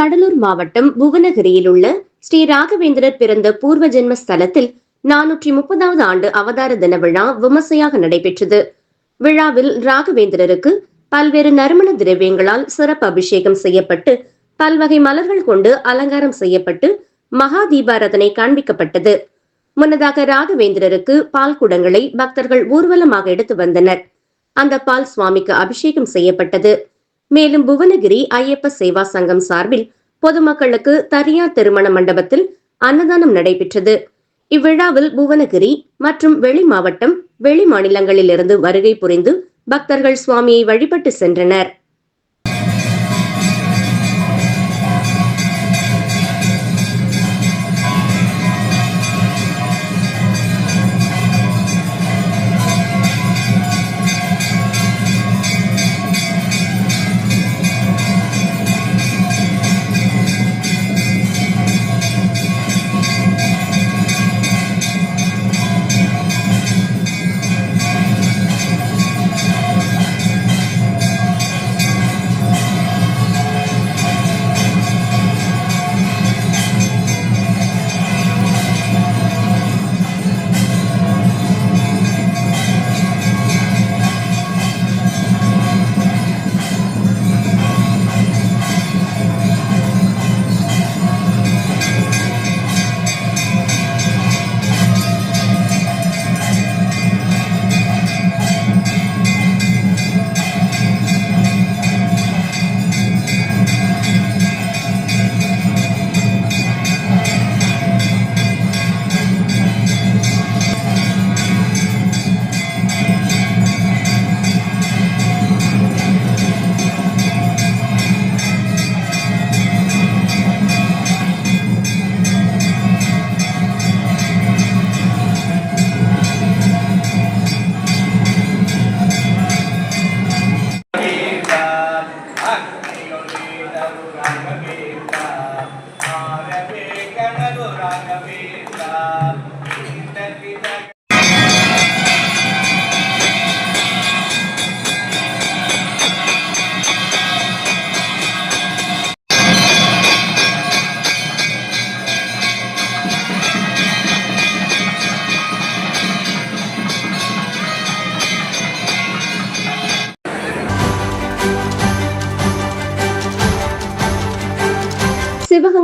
கடலூர் மாவட்டம் புவனகிரியில் உள்ள ஸ்ரீ ராகவேந்திரர் பிறந்த பூர்வ ஜென்ம ஸ்தலத்தில் நானூற்றி முப்பதாவது ஆண்டு அவதார தின விழா விமர்சையாக நடைபெற்றது. விழாவில் ராகவேந்திரருக்கு பல்வேறு நறுமண திரவியங்களால் சிறப்பு அபிஷேகம் செய்யப்பட்டு பல்வகை மலர்கள் கொண்டு அலங்காரம் செய்யப்பட்டு மகா தீபாரதனை காண்பிக்கப்பட்டது. முன்னதாக ராகவேந்திரருக்கு பால் குடங்களை பக்தர்கள் ஊர்வலமாக எடுத்து வந்தனர். அந்த பால் சுவாமிக்கு அபிஷேகம் செய்யப்பட்டது. மேலும் புவனகிரி ஐயப்ப சேவா சங்கம் சார்பில் பொதுமக்களுக்கு தனியார் திருமண மண்டபத்தில் அன்னதானம் நடைபெற்றது. இவ்விழாவில் புவனகிரி மற்றும் வெளி மாவட்டம் வெளி மாநிலங்களிலிருந்து வருகை புரிந்து பக்தர்கள் சுவாமியை வழிபட்டு சென்றனர்.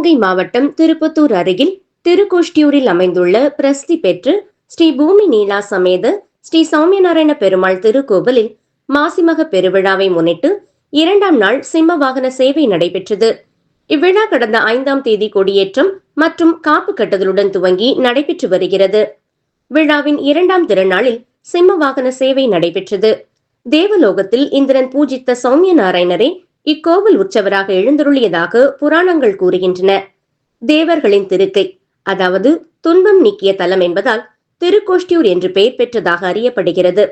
சிவகங்கை மாவட்டம் திருப்பத்தூர் அருகில் திருக்கோஷ்டியூரில் அமைந்துள்ள பிரசித்தி பெற்று ஸ்ரீ பூமி நீலா சமேத ஸ்ரீ சௌமியநாராயண பெருமாள் திருக்கோவிலில் மாசிமக பெருவிழாவை முன்னிட்டு இரண்டாம் நாள் சிம்ம வாகன சேவை நடைபெற்றது. இவ்விழா கடந்த ஐந்தாம் தேதி கொடியேற்றம் மற்றும் காப்பு கட்டுதலுடன் துவங்கி நடைபெற்று வருகிறது. விழாவின் இரண்டாம் திருநாளில் சிம்ம வாகன சேவை நடைபெற்றது. தேவலோகத்தில் இந்திரன் பூஜித்த சௌமிய நாராயணரே இக்கோவில் உற்சவராக எழுந்தருளியதாக புராணங்கள் கூறுகின்றன. தேவர்களின் திருக்கை அதாவது துன்பம் நீக்கிய தலம் என்பதால் திருக்கோஷ்டியூர் என்று பெயர் பெற்றதாக அறியப்படுகிறது.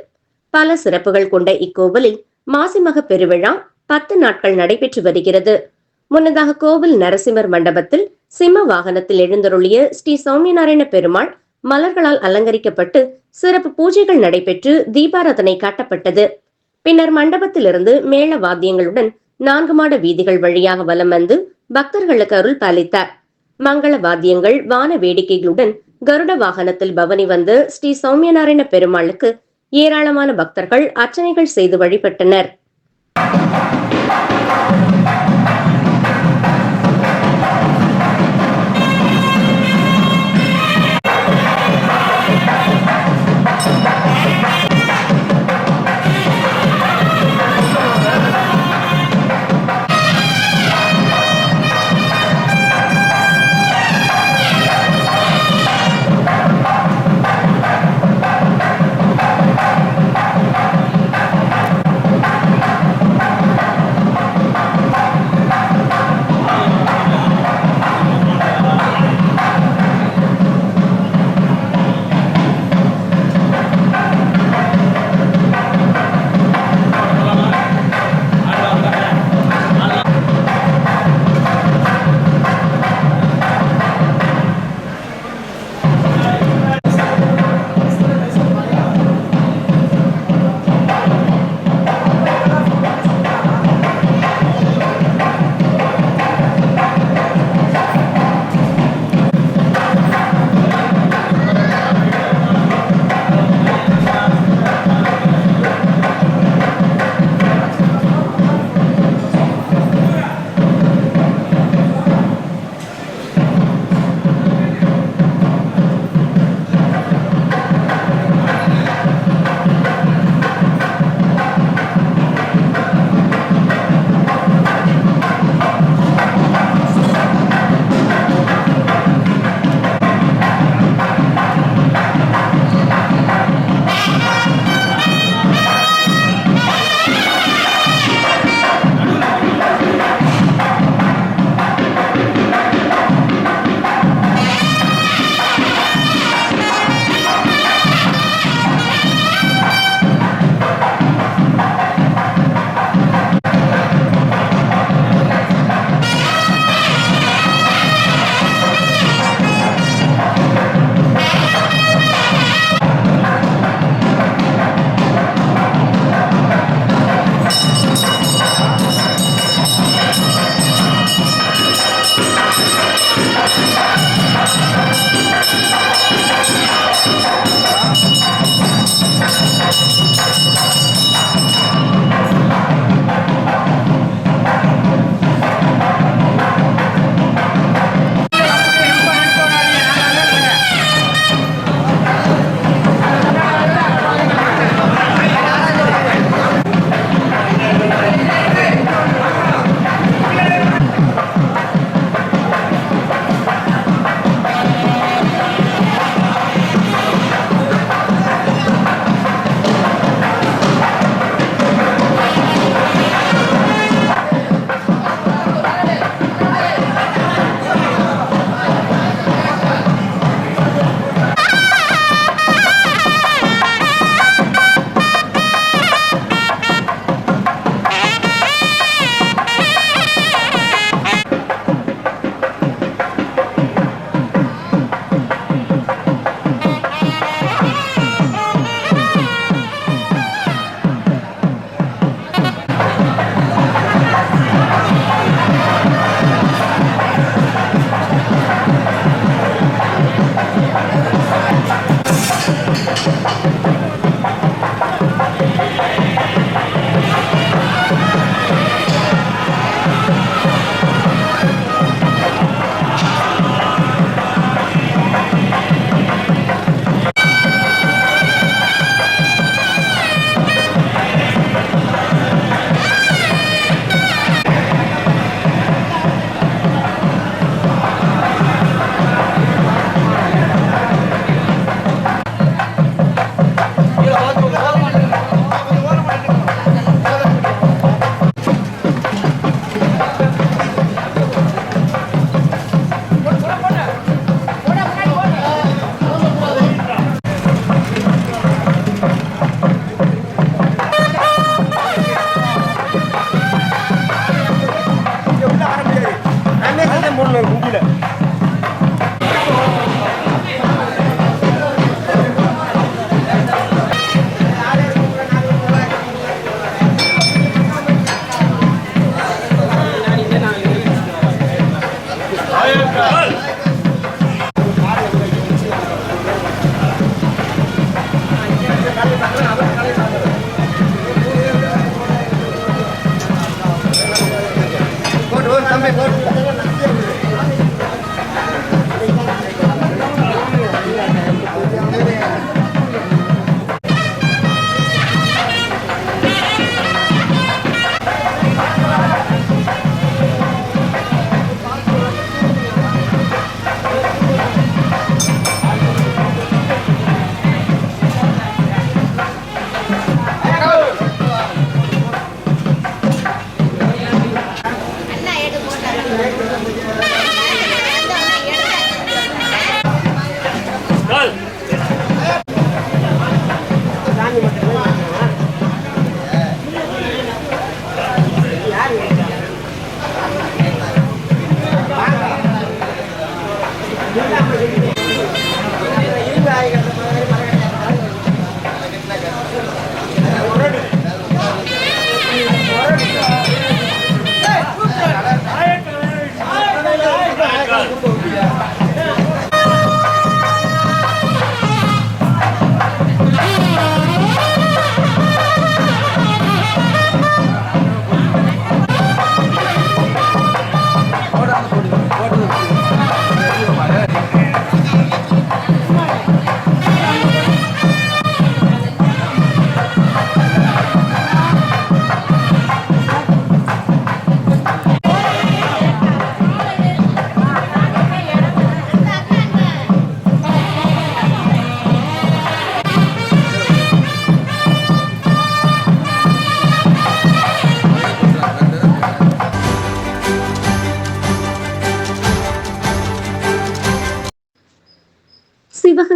பல சிறப்புகள் கொண்ட இக்கோவிலில் மாசிமக பெருவிழா பத்து நாட்கள் நடைபெற்று வருகிறது. முன்னதாக கோவில் நரசிம்மர் மண்டபத்தில் சிம்ம வாகனத்தில் எழுந்தருளிய ஸ்ரீ சௌமியநாராயண பெருமாள் மலர்களால் அலங்கரிக்கப்பட்டு சிறப்பு பூஜைகள் நடைபெற்று தீபாராதனை காட்டப்பட்டது. பின்னர் மண்டபத்திலிருந்து மேள வாத்தியங்களுடன் நான்கு மாட வீதிகள் வழியாக வலம் வந்து பக்தர்களுக்கு அருள் பாலித்தார். மங்கள வாத்தியங்கள் வான வேடிக்கைகளுடன் கருட வாகனத்தில் பவனி வந்து ஸ்ரீ சௌமியநாராயண பெருமாளுக்கு ஏராளமான பக்தர்கள் அர்ச்சனைகள் செய்து வழிபட்டனர்.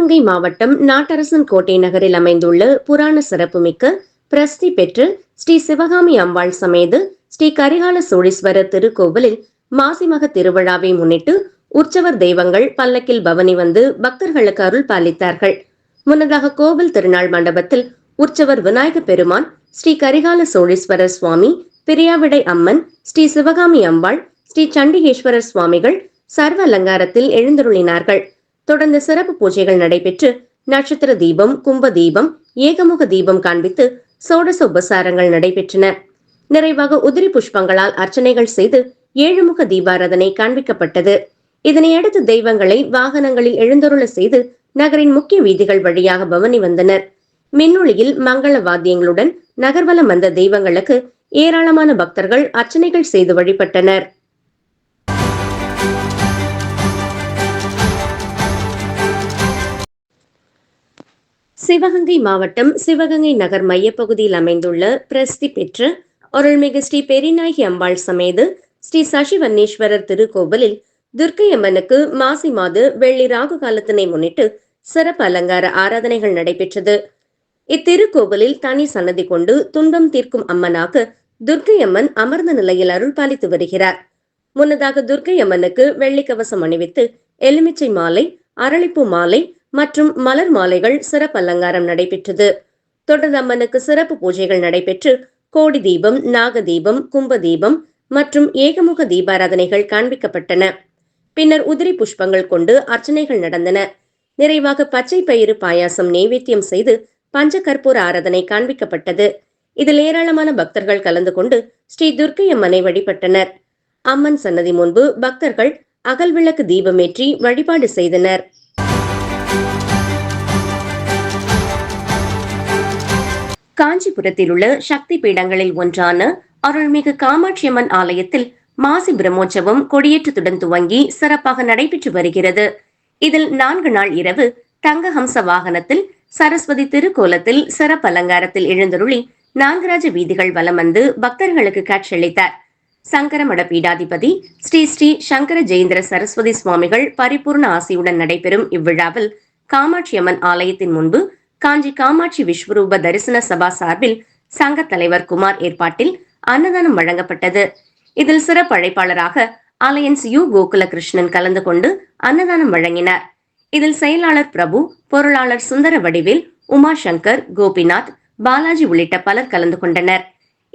சிவகங்கை மாவட்டம் நாட்டரசன் கோட்டை நகரில் அமைந்துள்ள புராண சிறப்புமிக்க பிரஸ்தி பெற்று ஸ்ரீ சிவகாமி அம்பாள் சமேது ஸ்ரீ கரிகால சோழீஸ்வரர் திருக்கோவிலில் மாசிமக திருவிழாவை முன்னிட்டு உற்சவர் தெய்வங்கள் பல்லக்கில் பவனி வந்து பக்தர்களுக்கு அருள் பாலித்தார்கள். முன்னதாக கோவில் திருநாள் மண்டபத்தில் உற்சவர் விநாயக பெருமான் ஸ்ரீ கரிகால சோழீஸ்வரர் சுவாமி பிரியாவிடை அம்மன் ஸ்ரீ சிவகாமி அம்பாள் ஸ்ரீ சண்டிகேஸ்வரர் சுவாமிகள் சர்வ அலங்காரத்தில் எழுந்தருளினார்கள். தொடர்ந்து சிறப்பு பூஜைகள் நடைபெற்று நட்சத்திர தீபம் கும்ப தீபம் ஏகமுக தீபம் காண்பித்து சோடச உபசாரங்கள் நடைபெற்றன. நிறைவாக உதிரி புஷ்பங்களால் அர்ச்சனைகள் செய்து ஏழுமுக தீபாராதனை காண்பிக்கப்பட்டது. இதனையடுத்து தெய்வங்களை வாகனங்களில் எழுந்தருள செய்து நகரின் முக்கிய வீதிகள் வழியாக பவனி வந்தனர். மின்னொளியில் மங்கள வாத்தியங்களுடன் நகர்வலம் வந்த தெய்வங்களுக்கு ஏராளமான பக்தர்கள் அர்ச்சனைகள் செய்து வழிபட்டனர். சிவகங்கை மாவட்டம் சிவகங்கை நகர் மையப்பகுதியில் அமைந்துள்ள பிரசித்தி பெற்ற அருள்மிகு ஸ்ரீ பெரிநாயகி அம்பாள் சமேது ஸ்ரீ சசிவன்னேஸ்வரர் திருக்கோவிலில் துர்க்கை அம்மனுக்கு மாசி மாத வெள்ளி ராகு காலத்தினை முன்னிட்டு சிறப்பு அலங்கார ஆராதனைகள் நடைபெற்றது. இத்திருக்கோவிலில் தனி சன்னதி கொண்டு துன்பம் தீர்க்கும் அம்மனாக துர்க்கை அம்மன் அமர்ந்த நிலையில் அருள் பாலித்து வருகிறார். முன்னதாக துர்க்கை அம்மனுக்கு வெள்ளி கவசம் அணிவித்து எலுமிச்சை மாலை அரளிப்பூ மாலை மற்றும் மலர் மாலைகள் சிறப்பு அலங்காரம் நடைபெற்றது. தொடர்ந்து அம்மனுக்கு சிறப்பு பூஜைகள் நடைபெற்று கோடி தீபம் நாக தீபம் கும்ப தீபம் மற்றும் ஏகமுக தீபாராதனைகள் காண்பிக்கப்பட்டன. பின்னர் உதிரி புஷ்பங்கள் கொண்டு அர்ச்சனைகள் நடந்தன. நிறைவாக பச்சை பயிறு பாயாசம் நெய்வேத்தியம் செய்து பஞ்ச கற்பூர ஆராதனை காண்பிக்கப்பட்டது. இதில் ஏராளமான பக்தர்கள் கலந்து கொண்டு ஸ்ரீ துர்க்கை அம்மனை வழிபட்டனர். அம்மன் சன்னதி முன்பு பக்தர்கள் அகல் விளக்கு தீபமேற்றி வழிபாடு செய்தனர். காஞ்சிபுரத்தில் உள்ள சக்தி பீடங்களில் ஒன்றான அருள்மிகு காமாட்சியம்மன் ஆலயத்தில் மாசி பிரம்மோற்சவம் கொடியேற்றத்துடன் துவங்கி சிறப்பாக நடைபெற்று வருகிறது. இதில் நான்கு நாள் இரவு தங்கஹம்ச வாகனத்தில் சரஸ்வதி திருக்கோலத்தில் சிறப்பு அலங்காரத்தில் எழுந்தருளி நாகராஜ வீதிகள் வலம் வந்து பக்தர்களுக்கு காட்சியளித்தார் சங்கரமட பீடாதிபதி ஸ்ரீ ஸ்ரீ சங்கர ஜெயந்திர சரஸ்வதி சுவாமிகள் பரிபூர்ண ஆசையுடன் நடைபெறும் இவ்விழாவில் காமாட்சியம்மன் ஆலயத்தின் முன்பு காஞ்சி காமாட்சி விஸ்வரூப தரிசன சபா சார்பில் சங்க தலைவர் குமார் ஏற்பாட்டில் அன்னதானம் வழங்கப்பட்டது. இதில் சிறப்பு அழைப்பாளராக அலையன்ஸ் யு கோகுலகிருஷ்ணன் கலந்து கொண்டு அன்னதானம் வழங்கினார். இதில் செயலாளர் பிரபு பொருளாளர் சுந்தர வடிவேல் உமா சங்கர் கோபிநாத் பாலாஜி உள்ளிட்ட பலர் கலந்து கொண்டனர்.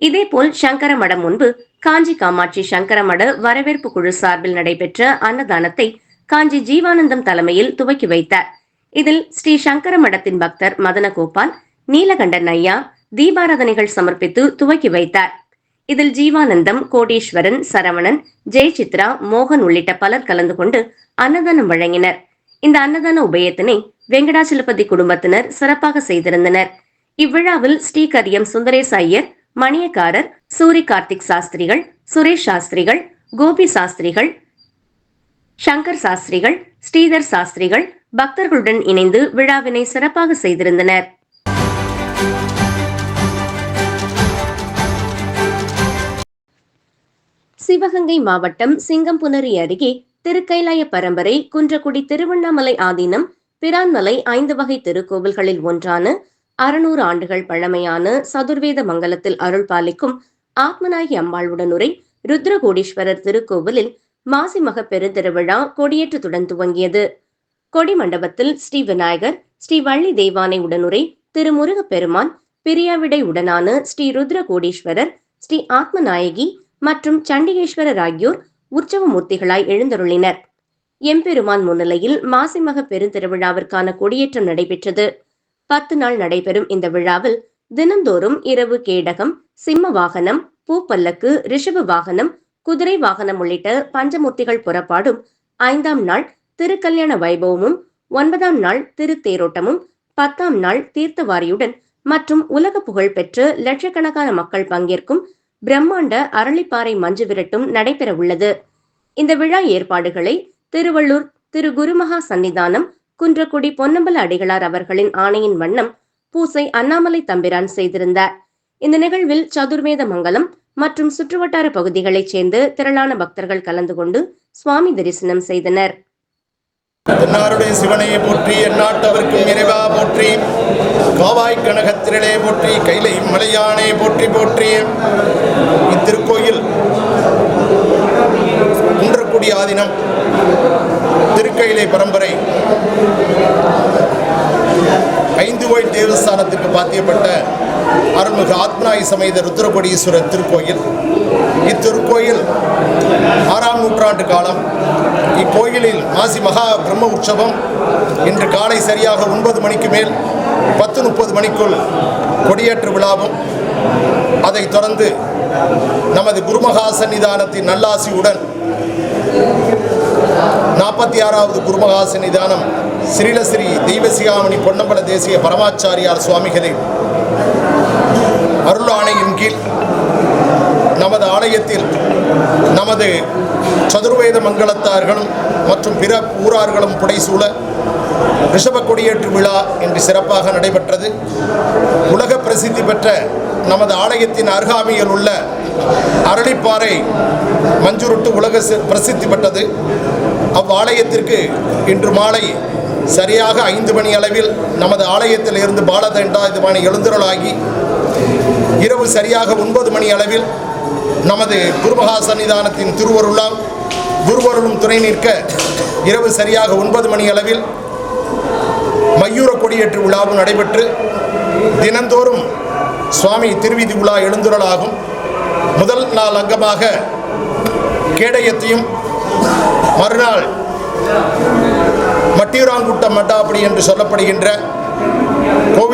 இதேபோல் சங்கர மடம் முன்பு காஞ்சி காமாட்சி சங்கர மட வரவேற்பு குழு சார்பில் நடைபெற்ற அன்னதானத்தை காஞ்சி ஜீவானந்தம் தலைமையில் துவக்கி வைத்தார். இதில் ஸ்ரீ சங்கர மடத்தின் பக்தர் மதனகோபால் நீலகண்டன் ஐயா தீபாராதனைகள் சமர்ப்பித்து துவக்கி வைத்தார். இதில் ஜீவானந்தம் கோடீஸ்வரன் சரவணன் ஜெயசித்ரா மோகன் உள்ளிட்ட பலர் கலந்து கொண்டு அன்னதானம் வழங்கினர். இந்த அன்னதான உபயத்தினை வெங்கடாச்சலபதி குடும்பத்தினர் சிறப்பாக செய்திருந்தனர். இவ்விழாவில் ஸ்ரீகரியம் சுந்தரேஷ் ஐயர் மணியக்காரர் சூரி கார்த்திக் சாஸ்திரிகள் சுரேஷ் சாஸ்திரிகள் கோபி சாஸ்திரிகள் சங்கர் சாஸ்திரிகள் ஸ்ரீதர் சாஸ்திரிகள் பக்தர்களுடன் இணைந்து விழாவினை சிறப்பாக செய்திருந்தனர். சிவகங்கை மாவட்டம் சிங்கம்புணரி அருகே திருக்கைலாய பரம்பரை குன்றக்குடி திருவண்ணாமலை ஆதீனம் பிரான்மலை ஐந்து வகை திருக்கோவில்களில் ஒன்றான அறுநூறு ஆண்டுகள் பழமையான சதுர்வேத மங்கலத்தில் அருள் பாலிக்கும் ஆத்மநாயகி அம்பாளுடனுரை ருத்ரகோடீஸ்வரர் திருக்கோவிலில் மாசி மக பெருந்திருவிழா கொடியேற்றத்துடன் துவங்கியது. கொடி மண்டபத்தில் ஸ்ரீ விநாயகர் ஸ்ரீ வள்ளி தேவானை உடனுரை திரு பெருமான் பிரியாவிடை உடனான ஸ்ரீ ருத்ர கோடீஸ்வரர் ஸ்ரீ ஆத்மநாயகி மற்றும் சண்டிகேஸ்வரர் ஆகியோர் உற்சவ மூர்த்திகளாய் எழுந்தருளினர். எம்பெருமான் முன்னிலையில் மாசிமக பெருந்திருவிழாவிற்கான கொடியேற்றம் நடைபெற்றது. பத்து நாள் நடைபெறும் இந்த விழாவில் தினந்தோறும் இரவு கேடகம் சிம்ம வாகனம் பூப்பல்லக்கு ரிஷப வாகனம் குதிரை வாகனம் உள்ளிட்ட பஞ்சமூர்த்திகள் புறப்பாடும் ஐந்தாம் நாள் திருக்கல்யாண வைபவமும் ஒன்பதாம் நாள் திருத்தேரோட்டமும் பத்தாம் நாள் தீர்த்தவாரியுடன் மற்றும் உலக புகழ் பெற்று லட்சக்கணக்கான மக்கள் பங்கேற்கும் பிரம்மாண்ட அரளிப்பாறை மஞ்சு விரட்டும் நடைபெற உள்ளது. இந்த விழா ஏற்பாடுகளை திருவள்ளூர் திரு குருமகா சன்னிதானம் குன்றக்குடி பொன்னம்பல அடிகளார் அவர்களின் ஆணையின் வண்ணம் பூசை அண்ணாமலை தம்பிரான் செய்திருந்தார். இந்த நிகழ்வில் சதுர்வேத மங்கலம் மற்றும் சுற்றுவட்டார பகுதிகளைச் சேர்ந்து திரளான பக்தர்கள் கலந்து கொண்டு சுவாமி தரிசனம் செய்தனர். தென்னாருடைய சிவனையை போற்றி எந்நாட்டவர்க்கும் இறைவா போற்றி காவாய் கனகத்திரளே போற்றி கைலை மலையானை போற்றி போற்றி. இத்திருக்கோயில் குன்றக்குடி ஆதினம் திருக்கையிலை பரம்பரை. ஐந்து கோயில் தேவஸ்தானத்திற்கு பாத்தியப்பட்ட அருள்மிகு ஆத்மநாய சமேத ருத்ரபடீஸ்வரர் திருக்கோயில். இத்திருக்கோயில் ஆறாம் நூற்றாண்டு காலம். இக்கோயிலில் மாசி மகா பிரம்ம உற்சவம் இன்று காலை சரியாக ஒன்பது மணிக்கு மேல் பத்து முப்பது மணிக்குள் கொடியேற்று விழாவும் அதைத் தொடர்ந்து நமது குருமகா சன்னிதானத்தின் நல்லாசியுடன் நாற்பத்தி ஆறாவது குருமகா சன்னிதானம் ஸ்ரீலஸ்ரீ தெய்வசிகாமணி பொன்னம்பல தேசிய பரமாச்சாரியார் சுவாமிகளின் அருள் ஆணையின் கீழ் நமது ஆலயத்தில் நமது சதுர்வேத மங்களத்தார்களும் மற்றும் பிற ஊரார்களும் புடைசூழ ரிஷப கொடியேற்று விழா இன்று சிறப்பாக நடைபெற்றது. உலக பிரசித்தி பெற்ற நமது ஆலயத்தின் அருகாமையில் உள்ள அரளிப்பாறை மஞ்சுருட்டு உலக பிரசித்தி பெற்றது. அவ்வாலயத்திற்கு இன்று மாலை சரியாக ஐந்து மணி அளவில் நமது ஆலயத்தில் இருந்து பாலதண்டாயுதபாணி எழுந்துரலாகி இரவு சரியாக ஒன்பது மணி அளவில் நமது குருமகா சன்னிதானத்தின் திருவருளால் குருவருளும் துணை நிற்க இரவு சரியாக ஒன்பது மணி அளவில் மையூர கொடியேற்று விழாவும் நடைபெற்று தினந்தோறும் சுவாமி திருவிதி உலா எழுந்துரலாகும் முதல் நாள் அங்கமாக கேடயத்தையும் மறுநாள் மட்டியூராங்குட்ட மட்டாப்படி என்று சொல்லப்படுகின்ற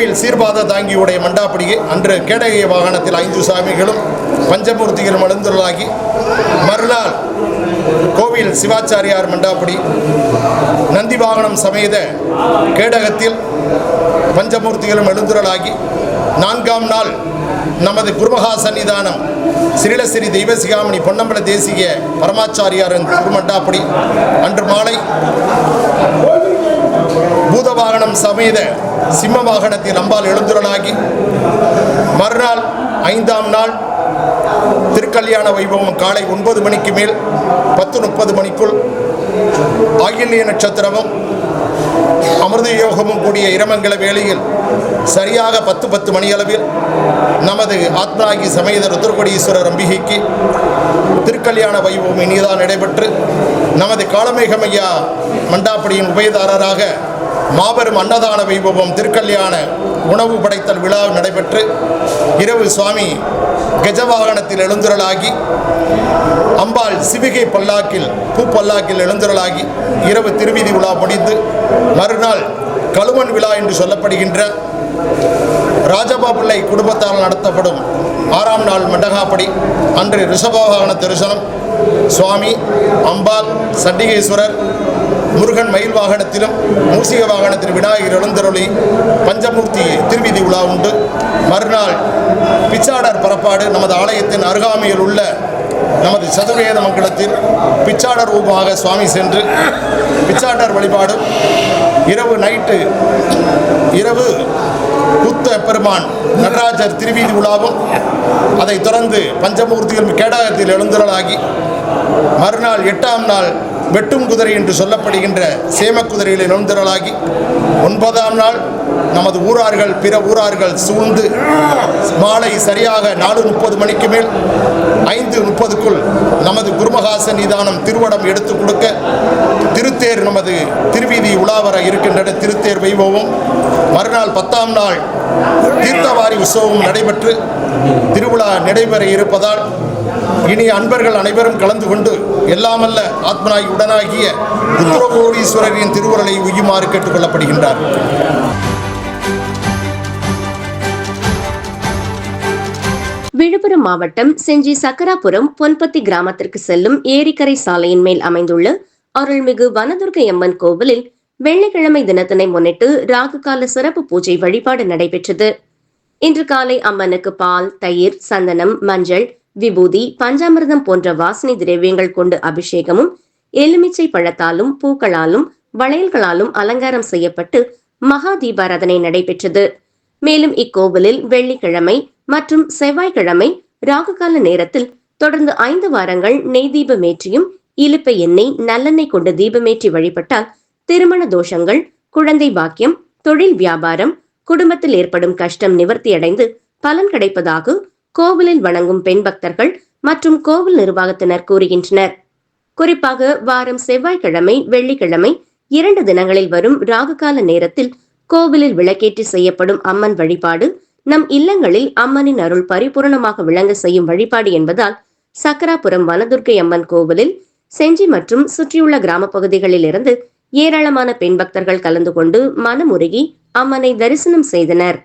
கோவில் சீர்பாத தாங்கியுடைய மண்டாப்படியை அன்று கேடகை வாகனத்தில் ஐந்து சாமிகளும் பஞ்சமூர்த்திகளும் எழுந்துள்ளாகி மறுநாள் கோவில் சிவாச்சாரியார் மண்டாப்படி நந்தி வாகனம் சமேத கேடகத்தில் பஞ்சமூர்த்திகளும் எழுந்துரலாகி நான்காம் நாள் நமது குருமகா சன்னிதானம் சிறிலசிறி தெய்வசிகாமணி பொன்னம்பல தேசிய பரமாச்சாரியாரின் திருமண்டாப்படி அன்று மாலை பூதவாகனம் சமேத சிம்ம வாகனத்தில் அம்பாள் எழுந்துரனாகி மறுநாள் ஐந்தாம் நாள் திருக்கல்யாண வைபவம் காலை ஒன்பது மணிக்கு மேல் பத்து முப்பது மணிக்குள் ஆகில்ய நட்சத்திரமும் அமிர்த யோகமும் கூடிய இரமங்கல வேளையில் சரியாக பத்து பத்து மணியளவில் நமது ஆத்மராகி சமேத ருத்ரகோடீஸ்வரர் அம்பிகைக்கு திருக்கல்யாண வைபவம் இனிதான் நடைபெற்று நமது காலமேகமையா மண்டாப்படியின் உபயதாரராக மாபெரும் அன்னதான வைபவம் திருக்கல்யாண உணவு படைத்தல் விழா நடைபெற்று இரவு சுவாமி கஜவாகனத்தில் எழுந்துரலாகி அம்பாள் சிவிகை பல்லாக்கில் பூ பல்லாக்கில் எழுந்துரலாகி இரவு திருவீதி விழா முடிந்து மறுநாள் கழுவன் விழா என்று சொல்லப்படுகின்ற ராஜபாபிள்ளை குடும்பத்தால் நடத்தப்படும் ஆறாம் நாள் மண்டகாப்படி அன்று ரிஷபவாகன தரிசனம். சுவாமி அம்பாள் சண்டிகேஸ்வரர் முருகன் மயில் வாகனத்திலும் மூசிக வாகனத்தில் விநாயகர் எழுந்தருளி பஞ்சமூர்த்தி திருவிதி உலா உண்டு. மறுநாள் பிச்சாடர் பரப்பாடு நமது ஆலயத்தின் அருகாமையில் உள்ள நமது சதுர்வேத மங்கலத்தில் பிச்சாடர் ரூபமாக சுவாமி சென்று பிச்சாடர் வழிபாடு. இரவு நைட்டு இரவு புத்த பெருமான் நடராஜர் திருவீதி உலாவும் அதைத் தொடர்ந்து பஞ்சமூர்த்திகள் கேடகத்தில் எழுந்துரலாகி மறுநாள் எட்டாம் நாள் வெட்டும் குதிரை என்று சொல்லப்படுகின்ற சேமக்குதிரையில் எழுந்துரலாகி ஒன்பதாம் நாள் நமது ஊரார்கள் பிற ஊரார்கள் சூழ்ந்து மாலை சரியாக நாலு முப்பது மணிக்கு மேல் ஐந்து முப்பதுக்குள் நமது குருமகாச நிதானம் திருவடம் எடுத்து கொடுக்க திருத்தேர் நமது திருவீதி உலாவர இருக்கின்றன. திருத்தேர் வைபவம். மறுநாள் பத்தாம் நாள் தீர்த்தவாரி உற்சவம் நடைபெற்று திருவிழா நடைபெற இருப்பதால் இனி அன்பர்கள் அனைவரும் கலந்து கொண்டு எல்லாமல்ல ஆத்மனாய் உடனாகிய உத்தரகோடீஸ்வரரின் திருவுருளை உய்யுமாறு கேட்டுக்கொள்ளப்படுகின்றார். விழுப்புரம் மாவட்டம் செஞ்சி சக்கராபுரம் பொன்பத்தி கிராமத்திற்கு செல்லும் ஏரிக்கரை சாலையின் மேல் அமைந்துள்ள அருள்மிகு வனதுர்கை அம்மன் கோவிலில் வெள்ளிக்கிழமை தினத்தினை முன்னிட்டு ராகு கால சிறப்பு பூஜை வழிபாடு நடைபெற்றது. இன்று காலை அம்மனுக்கு பால் தயிர் சந்தனம் மஞ்சள் விபூதி பஞ்சாமிர்தம் போன்ற வாசனை திரவியங்கள் கொண்டு அபிஷேகமும் எலுமிச்சை பழத்தாலும் பூக்களாலும் வளையல்களாலும் அலங்காரம் செய்யப்பட்டு மகா தீபாராதனை நடைபெற்றது. மேலும் இக்கோவிலில் வெள்ளிக்கிழமை மற்றும் செவ்வாய்க்கிழமை ராகுகால நேரத்தில் தொடர்ந்து ஐந்து வாரங்கள் நெய் தீபமேற்றியும் இலுப்பை எண்ணெய் நல்லெண்ணெய் கொண்டு தீபமேற்றி வழிபட்டால் திருமண தோஷங்கள் குழந்தை பாக்கியம் தொழில் வியாபாரம் குடும்பத்தில் ஏற்படும் கஷ்டம் நிவர்த்தியடைந்து பலன் கிடைப்பதாக கோவிலில் வணங்கும் பெண் பக்தர்கள் மற்றும் கோவில் நிர்வாகத்தினர் கூறுகின்றனர். குறிப்பாக வாரம் செவ்வாய்க்கிழமை வெள்ளிக்கிழமை இரண்டு தினங்களில் வரும் ராகுகால நேரத்தில் கோவிலில் விளக்கேற்றி செய்யப்படும் அம்மன் வழிபாடு நம் இல்லங்களில் அம்மனின் அருள் பரிபூரணமாக விளங்க செய்யும் வழிபாடு என்பதால் சக்கராபுரம் வனதுர்க்கை அம்மன் கோவிலில் செஞ்சி மற்றும் சுற்றியுள்ள கிராம பகுதிகளில் இருந்து ஏராளமான பெண் பக்தர்கள் கலந்து கொண்டு மனமுருகி அம்மனை தரிசனம் செய்தனர்.